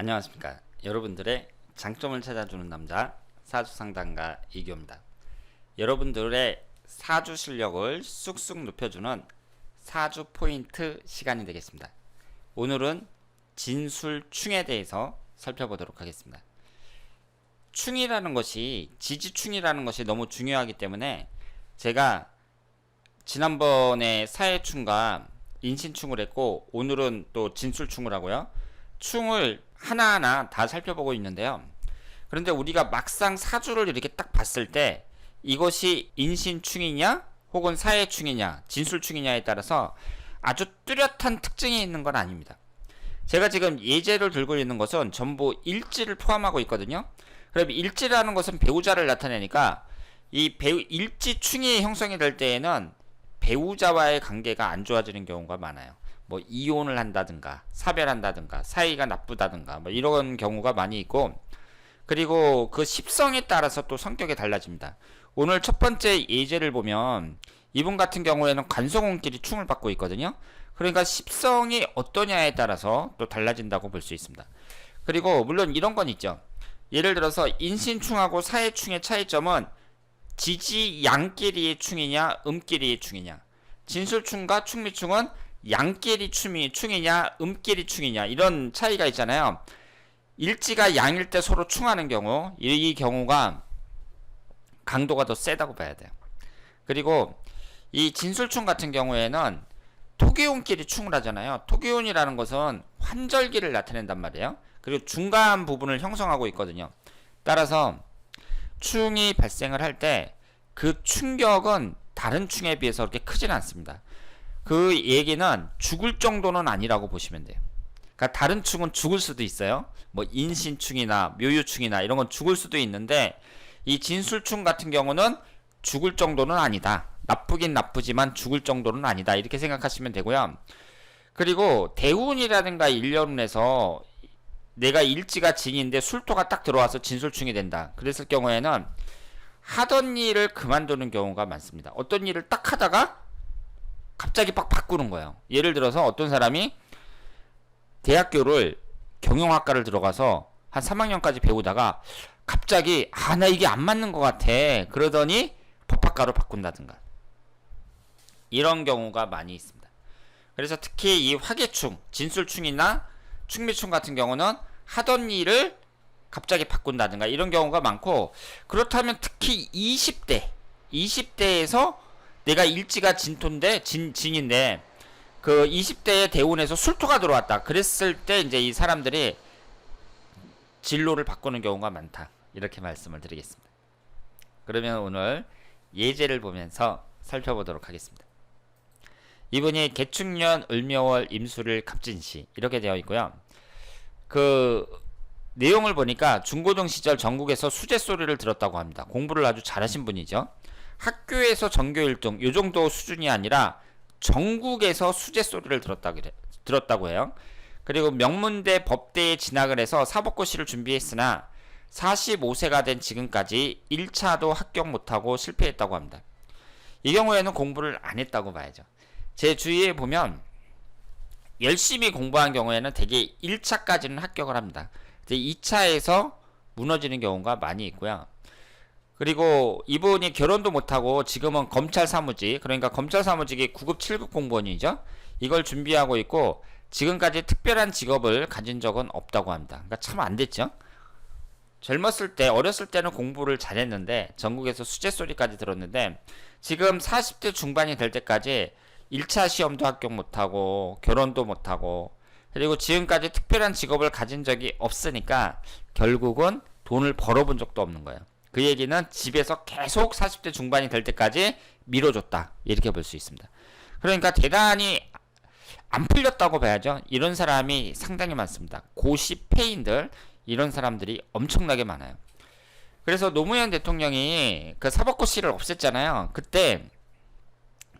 안녕하십니까. 여러분들의 장점을 찾아주는 남자 사주 상담가 이교입니다. 여러분들의 사주 실력을 쑥쑥 높여주는 사주 포인트 시간이 되겠습니다. 오늘은 진술충에 대해서 살펴보도록 하겠습니다. 충이라는 것이 지지충이라는 것이 너무 중요하기 때문에 제가 지난번에 사회충과 인신충을 했고 오늘은 또 진술충을 하고요. 충을 하나하나 다 살펴보고 있는데요. 그런데 우리가 막상 사주를 이렇게 딱 봤을 때 이것이 인신충이냐 혹은 사회충이냐 진술충이냐에 따라서 아주 뚜렷한 특징이 있는 건 아닙니다. 제가 지금 예제를 들고 있는 것은 전부 일지를 포함하고 있거든요. 그럼 일지라는 것은 배우자를 나타내니까 이 배우 일지충이 형성이 될 때에는 배우자와의 관계가 안 좋아지는 경우가 많아요. 뭐 이혼을 한다든가 사별한다든가 사이가 나쁘다든가 뭐 이런 경우가 많이 있고 그리고 그 십성에 따라서 또 성격이 달라집니다. 오늘 첫 번째 예제를 보면 이분 같은 경우에는 관성운끼리 충을 받고 있거든요. 그러니까 십성이 어떠냐에 따라서 또 달라진다고 볼 수 있습니다. 그리고 물론 이런 건 있죠. 예를 들어서 인신충하고 사회충의 차이점은 지지 양끼리의 충이냐 음끼리의 충이냐 진술충과 충미충은 양끼리 충이 충이냐 음끼리 충이냐 이런 차이가 있잖아요. 일지가 양일 때 서로 충하는 경우 이, 이 경우가 강도가 더 세다고 봐야 돼요. 그리고 이 진술충 같은 경우에는 토기운끼리 충을 하잖아요. 토기운이라는 것은 환절기를 나타낸단 말이에요. 그리고 중간 부분을 형성하고 있거든요. 따라서 충이 발생을 할 때 그 충격은 다른 충에 비해서 그렇게 크지는 않습니다. 그 얘기는 죽을 정도는 아니라고 보시면 돼요. 그러니까 다른 충은 죽을 수도 있어요. 뭐 인신충이나 묘유충이나 이런 건 죽을 수도 있는데 이 진술충 같은 경우는 죽을 정도는 아니다. 나쁘긴 나쁘지만 죽을 정도는 아니다. 이렇게 생각하시면 되고요. 그리고 대운이라든가 일년운에서 내가 일지가 진인데 술토가 딱 들어와서 진술충이 된다. 그랬을 경우에는 하던 일을 그만두는 경우가 많습니다. 어떤 일을 딱 하다가 갑자기 빡 바꾸는 거예요. 예를 들어서 어떤 사람이 대학교를 경영학과를 들어가서 한 3학년까지 배우다가 갑자기 아 나 이게 안 맞는 것 같아 그러더니 법학과로 바꾼다든가 이런 경우가 많이 있습니다. 그래서 특히 이 화계충, 진술충이나 충미충 같은 경우는 하던 일을 갑자기 바꾼다든가 이런 경우가 많고 그렇다면 특히 20대 20대에서 내가 일지가 진토인데 진 진인데 그 20대의 대운에서 술토가 들어왔다 그랬을 때 이제 이 사람들이 진로를 바꾸는 경우가 많다 이렇게 말씀을 드리겠습니다. 그러면 오늘 예제를 보면서 살펴보도록 하겠습니다. 이분이 개축년 을묘월 임수를 갑진시 이렇게 되어 있고요. 그 내용을 보니까 중고등 시절 전국에서 수제 소리를 들었다고 합니다. 공부를 아주 잘하신 분이죠. 학교에서 전교 1등 요 정도 수준이 아니라 전국에서 수제 소리를 들었다 그래, 들었다고 해요. 그리고 명문대 법대에 진학을 해서 사법고시를 준비했으나 45세가 된 지금까지 1차도 합격 못하고 실패했다고 합니다. 이 경우에는 공부를 안 했다고 봐야죠. 제 주위에 보면 열심히 공부한 경우에는 대개 1차까지는 합격을 합니다. 이제 2차에서 무너지는 경우가 많이 있고요. 그리고 이분이 결혼도 못하고 지금은 검찰 사무직, 그러니까 검찰 사무직이 9급, 7급 공무원이죠. 이걸 준비하고 있고 지금까지 특별한 직업을 가진 적은 없다고 합니다. 그러니까 참 안 됐죠. 젊었을 때, 어렸을 때는 공부를 잘했는데 전국에서 수제 소리까지 들었는데 지금 40대 중반이 될 때까지 1차 시험도 합격 못하고 결혼도 못하고 그리고 지금까지 특별한 직업을 가진 적이 없으니까 결국은 돈을 벌어본 적도 없는 거예요. 그 얘기는 집에서 계속 40대 중반이 될 때까지 미뤄줬다. 이렇게 볼 수 있습니다. 그러니까 대단히 안 풀렸다고 봐야죠. 이런 사람이 상당히 많습니다. 고시 폐인들 이런 사람들이 엄청나게 많아요. 그래서 노무현 대통령이 그 사법고 시를 없앴잖아요. 그때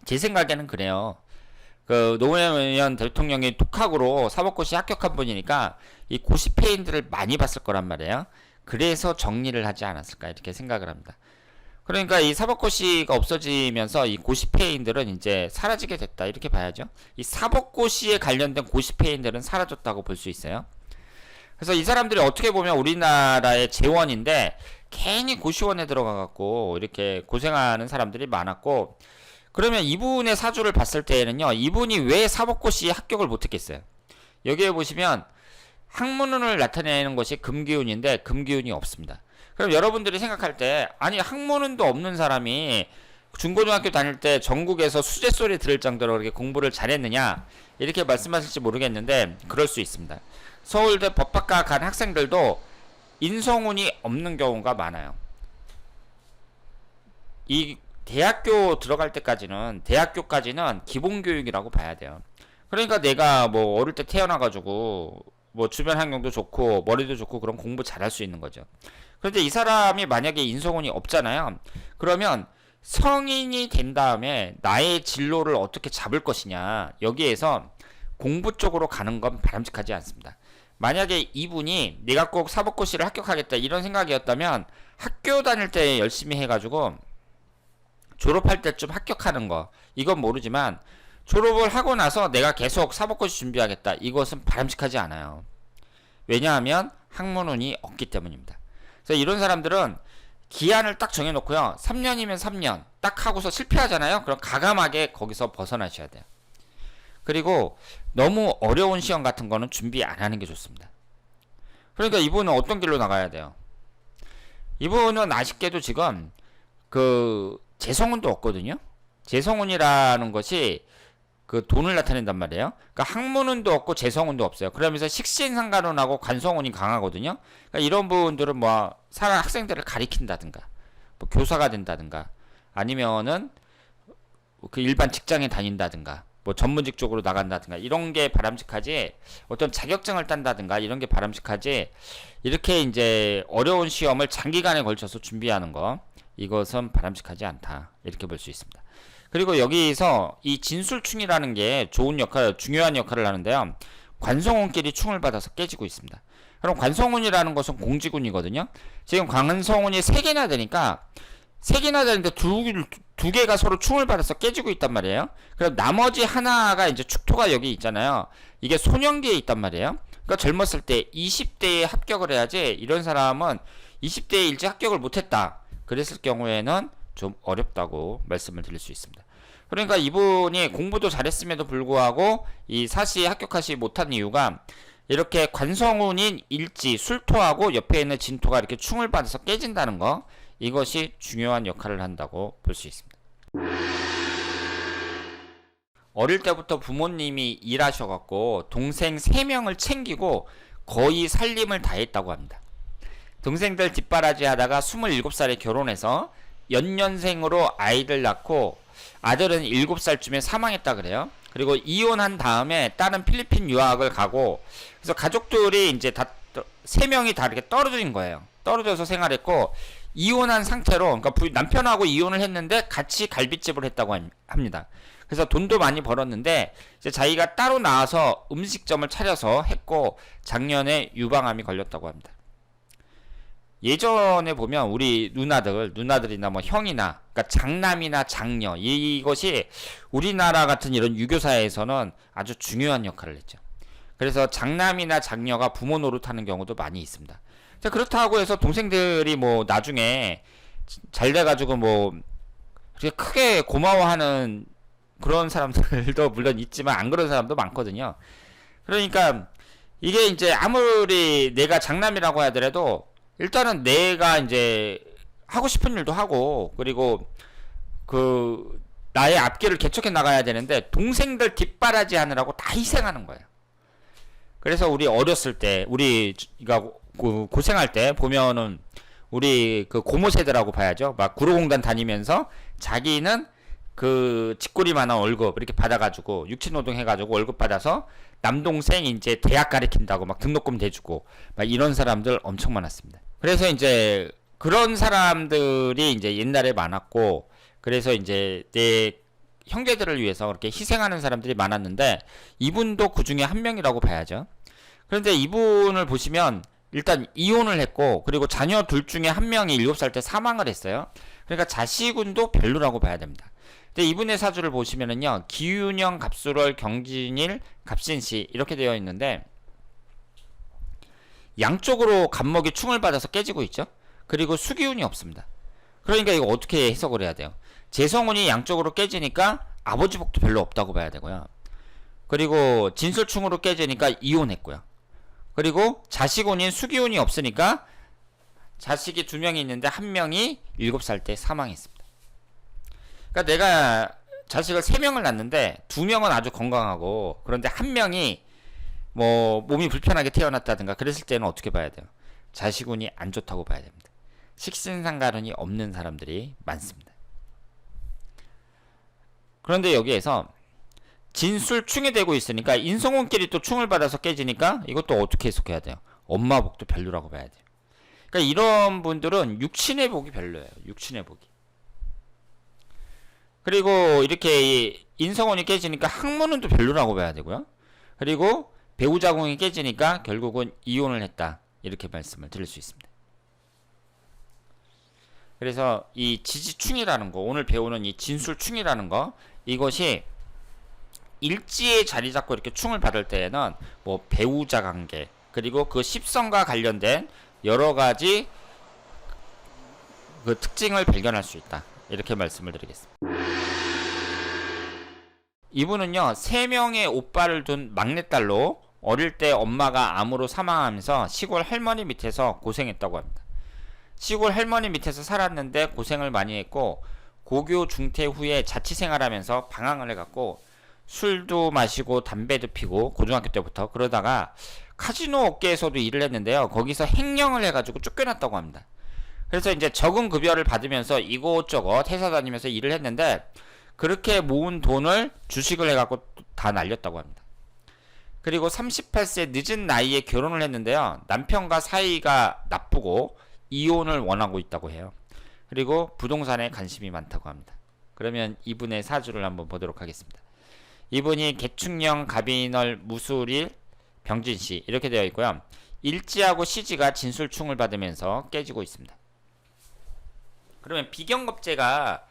제 생각에는 그래요. 그 노무현 대통령이 독학으로 사법고시 합격한 분이니까 이 고시 폐인들을 많이 봤을 거란 말이에요. 그래서 정리를 하지 않았을까 이렇게 생각을 합니다. 그러니까 이 사법고시가 없어지면서 이 고시폐인들은 이제 사라지게 됐다 이렇게 봐야죠. 이 사법고시에 관련된 고시폐인들은 사라졌다고 볼 수 있어요. 그래서 이 사람들이 어떻게 보면 우리나라의 재원인데 괜히 고시원에 들어가 갖고 이렇게 고생하는 사람들이 많았고 그러면 이분의 사주를 봤을 때에는요 이분이 왜 사법고시 합격을 못했겠어요 여기에 보시면 학문운을 나타내는 것이 금기운인데 금기운이 없습니다 그럼 여러분들이 생각할 때 아니 학문운도 없는 사람이 중고등학교 다닐 때 전국에서 수제 소리 들을 정도로 그렇게 공부를 잘했느냐 이렇게 말씀하실지 모르겠는데 그럴 수 있습니다. 서울대 법학과 간 학생들도 인성운이 없는 경우가 많아요. 이 대학교 들어갈 때까지는 대학교까지는 기본 교육이라고 봐야 돼요. 그러니까 내가 뭐 어릴 때 태어나 가지고 뭐 주변 환경도 좋고 머리도 좋고 그런 공부 잘할 수 있는 거죠. 그런데 이 사람이 만약에 인성운이 없잖아요. 그러면 성인이 된 다음에 나의 진로를 어떻게 잡을 것이냐 여기에서 공부 쪽으로 가는 건 바람직하지 않습니다. 만약에 이분이 내가 꼭 사법고시를 합격하겠다 이런 생각이었다면 학교 다닐 때 열심히 해가지고 졸업할 때쯤 합격하는 거 이건 모르지만 졸업을 하고 나서 내가 계속 사법고시 준비하겠다 이것은 바람직하지 않아요. 왜냐하면 학문운이 없기 때문입니다. 그래서 이런 사람들은 기한을 딱 정해놓고요. 3년이면 3년 딱 하고서 실패하잖아요. 그럼 가감하게 거기서 벗어나셔야 돼요. 그리고 너무 어려운 시험 같은 거는 준비 안 하는 게 좋습니다. 그러니까 이분은 어떤 길로 나가야 돼요? 이분은 아쉽게도 지금 그 재성운도 없거든요. 재성운이라는 것이 그 돈을 나타낸단 말이에요. 그러니까 학문운도 없고 재성운도 없어요. 그러면서 식신상관운하고 관성운이 강하거든요. 그러니까 이런 분들은 뭐 사람 학생들을 가리킨다든가 뭐 교사가 된다든가 아니면은 그 일반 직장에 다닌다든가 뭐 전문직 쪽으로 나간다든가 이런 게 바람직하지 어떤 자격증을 딴다든가 이런 게 바람직하지 이렇게 이제 어려운 시험을 장기간에 걸쳐서 준비하는 거 이것은 바람직하지 않다 이렇게 볼 수 있습니다. 그리고 여기서 이 진술충이라는 게 좋은 역할, 중요한 역할을 하는데요. 관성운끼리 충을 받아서 깨지고 있습니다. 그럼 관성운이라는 것은 공지군이거든요. 지금 관성운이 세 개나 되니까 세 개나 되는데 두, 두 개가 서로 충을 받아서 깨지고 있단 말이에요. 그럼 나머지 하나가 이제 축토가 여기 있잖아요. 이게 소년기에 있단 말이에요. 그러니까 젊었을 때 20대에 합격을 해야지 이런 사람은 20대에 일찍 합격을 못했다. 그랬을 경우에는 좀 어렵다고 말씀을 드릴 수 있습니다. 그러니까 이분이 공부도 잘했음에도 불구하고 이 사시에 합격하지 못한 이유가 이렇게 관성운인 일지, 술토하고 옆에 있는 진토가 이렇게 충을 받아서 깨진다는 거 이것이 중요한 역할을 한다고 볼 수 있습니다. 어릴 때부터 부모님이 일하셔갖고 동생 3명을 챙기고 거의 살림을 다 했다고 합니다. 동생들 뒷바라지 하다가 27살에 결혼해서 연년생으로 아이들 낳고 아들은 7살쯤에 사망했다 그래요. 그리고 이혼한 다음에 딸은 필리핀 유학을 가고 그래서 가족들이 이제 다 세 명이 다 이렇게 떨어진 거예요. 떨어져서 생활했고 이혼한 상태로 그러니까 부, 남편하고 이혼을 했는데 같이 갈비집을 했다고 합니다. 그래서 돈도 많이 벌었는데 이제 자기가 따로 나와서 음식점을 차려서 했고 작년에 유방암이 걸렸다고 합니다. 예전에 보면 우리 누나들, 누나들이나 뭐 형이나, 그러니까 장남이나 장녀, 이것이 우리나라 같은 이런 유교사에서는 아주 중요한 역할을 했죠. 그래서 장남이나 장녀가 부모 노릇하는 경우도 많이 있습니다. 자, 그렇다고 해서 동생들이 뭐 나중에 잘 돼가지고 뭐 그렇게 크게 고마워하는 그런 사람들도 물론 있지만 안 그런 사람도 많거든요. 그러니까 이게 이제 아무리 내가 장남이라고 하더라도 일단은 내가 이제 하고 싶은 일도 하고 그리고 그 나의 앞길을 개척해 나가야 되는데 동생들 뒷바라지 하느라고 다 희생하는 거예요. 그래서 우리 어렸을 때 우리가 고생할 때 보면은 우리 그 고모 세대라고 봐야죠. 막 구로공단 다니면서 자기는 그 직골이만한 월급 이렇게 받아가지고 육체노동 해가지고 월급 받아서 남동생 이제 대학 가르친다고 막 등록금 대주고 막 이런 사람들 엄청 많았습니다. 그래서 이제 그런 사람들이 이제 옛날에 많았고 그래서 이제 내 형제들을 위해서 그렇게 희생하는 사람들이 많았는데 이분도 그 중에 한 명이라고 봐야죠. 그런데 이분을 보시면 일단 이혼을 했고 그리고 자녀 둘 중에 한 명이 7살 때 사망을 했어요. 그러니까 자식운도 별로라고 봐야 됩니다. 근데 이분의 사주를 보시면은요. 기운형 갑수월 경진일 갑신시 이렇게 되어 있는데 양쪽으로 간목이 충을 받아서 깨지고 있죠. 그리고 수기운이 없습니다. 그러니까 이거 어떻게 해석을 해야 돼요? 재성운이 양쪽으로 깨지니까 아버지 복도 별로 없다고 봐야 되고요. 그리고 진술충으로 깨지니까 이혼했고요. 그리고 자식운인 수기운이 없으니까 자식이 두 명이 있는데 한 명이 일곱 살 때 사망했습니다. 그러니까 내가 자식을 세 명을 낳는데 두 명은 아주 건강하고 그런데 한 명이 뭐 몸이 불편하게 태어났다든가 그랬을 때는 어떻게 봐야 돼요? 자식운이 안 좋다고 봐야 됩니다. 식신상가론이 없는 사람들이 많습니다. 그런데 여기에서 진술 충이 되고 있으니까 인성운끼리 또 충을 받아서 깨지니까 이것도 어떻게 해석해야 돼요? 엄마 복도 별로라고 봐야 돼요. 그러니까 이런 분들은 육친의 복이 별로예요. 육친의 복이. 그리고 이렇게 인성운이 깨지니까 학문은 또 별로라고 봐야 되고요. 그리고 배우자궁이 깨지니까 결국은 이혼을 했다. 이렇게 말씀을 드릴 수 있습니다. 그래서 이 지지충이라는 거, 오늘 배우는 이 진술충이라는 거, 이것이 일지에 자리 잡고 이렇게 충을 받을 때에는 뭐 배우자 관계, 그리고 그 십성과 관련된 여러 가지 그 특징을 발견할 수 있다. 이렇게 말씀을 드리겠습니다. 이분은요, 세 명의 오빠를 둔 막내딸로 어릴 때 엄마가 암으로 사망하면서 시골 할머니 밑에서 고생했다고 합니다. 시골 할머니 밑에서 살았는데 고생을 많이 했고 고교 중퇴 후에 자취 생활하면서 방황을 해갖고 술도 마시고 담배도 피고 고등학교 때부터 그러다가 카지노 업계에서도 일을 했는데요. 거기서 횡령을 해가지고 쫓겨났다고 합니다. 그래서 이제 적은 급여를 받으면서 이곳저곳 회사 다니면서 일을 했는데 그렇게 모은 돈을 주식을 해갖고 다 날렸다고 합니다. 그리고 38세 늦은 나이에 결혼을 했는데요. 남편과 사이가 나쁘고 이혼을 원하고 있다고 해요. 그리고 부동산에 관심이 많다고 합니다. 그러면 이분의 사주를 한번 보도록 하겠습니다. 이분이 개축령, 갑인월, 무술일, 병진시 이렇게 되어 있고요. 일지하고 시지가 진술충을 받으면서 깨지고 있습니다. 그러면 비경겁제가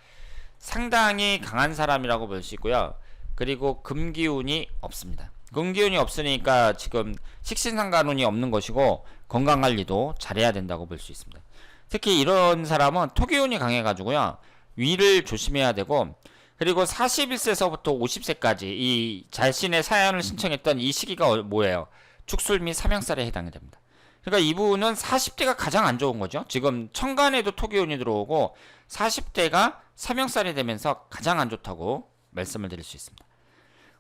상당히 강한 사람이라고 볼 수 있고요. 그리고 금기운이 없습니다. 금기운이 없으니까 지금 식신상간운이 없는 것이고 건강관리도 잘해야 된다고 볼 수 있습니다. 특히 이런 사람은 토기운이 강해가지고요. 위를 조심해야 되고 그리고 41세서부터 50세까지 이 자신의 사연을 신청했던 이 시기가 어- 뭐예요? 축술 및 사명살에 해당이 됩니다. 그러니까 이분은 40대가 가장 안 좋은 거죠. 지금 천간에도 토기운이 들어오고 40대가 사명살이 되면서 가장 안 좋다고 말씀을 드릴 수 있습니다.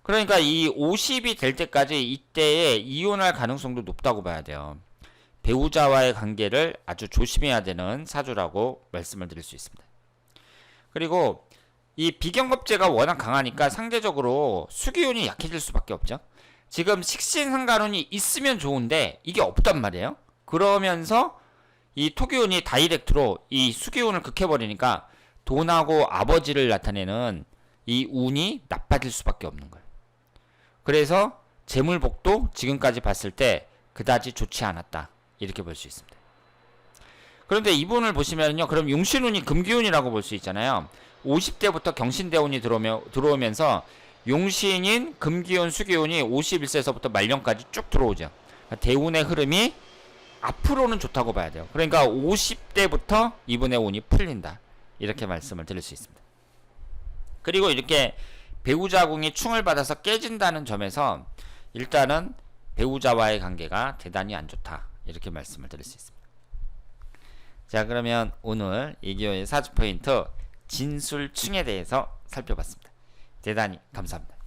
그러니까 이 50이 될 때까지 이때에 이혼할 가능성도 높다고 봐야 돼요. 배우자와의 관계를 아주 조심해야 되는 사주라고 말씀을 드릴 수 있습니다. 그리고 이 비경겁제가 워낙 강하니까 상대적으로 수기운이 약해질 수밖에 없죠. 지금 식신상간운이 있으면 좋은데 이게 없단 말이에요. 그러면서 이 토기운이 다이렉트로 이 수기운을 극해버리니까 돈하고 아버지를 나타내는 이 운이 나빠질 수밖에 없는 거예요. 그래서 재물복도 지금까지 봤을 때 그다지 좋지 않았다. 이렇게 볼 수 있습니다. 그런데 이분을 보시면요. 그럼 용신운이 금기운이라고 볼 수 있잖아요. 50대부터 경신대운이 들어오며, 들어오면서 용신인 금기운 수기운이 51세서부터 말년까지 쭉 들어오죠. 그러니까 대운의 흐름이 앞으로는 좋다고 봐야 돼요. 그러니까 50대부터 이분의 운이 풀린다. 이렇게 말씀을 드릴 수 있습니다. 그리고 이렇게 배우자궁이 충을 받아서 깨진다는 점에서 일단은 배우자와의 관계가 대단히 안 좋다. 이렇게 말씀을 드릴 수 있습니다. 자, 그러면 오늘 이기호의 사주 포인트 진술충에 대해서 살펴봤습니다. 대단히 감사합니다.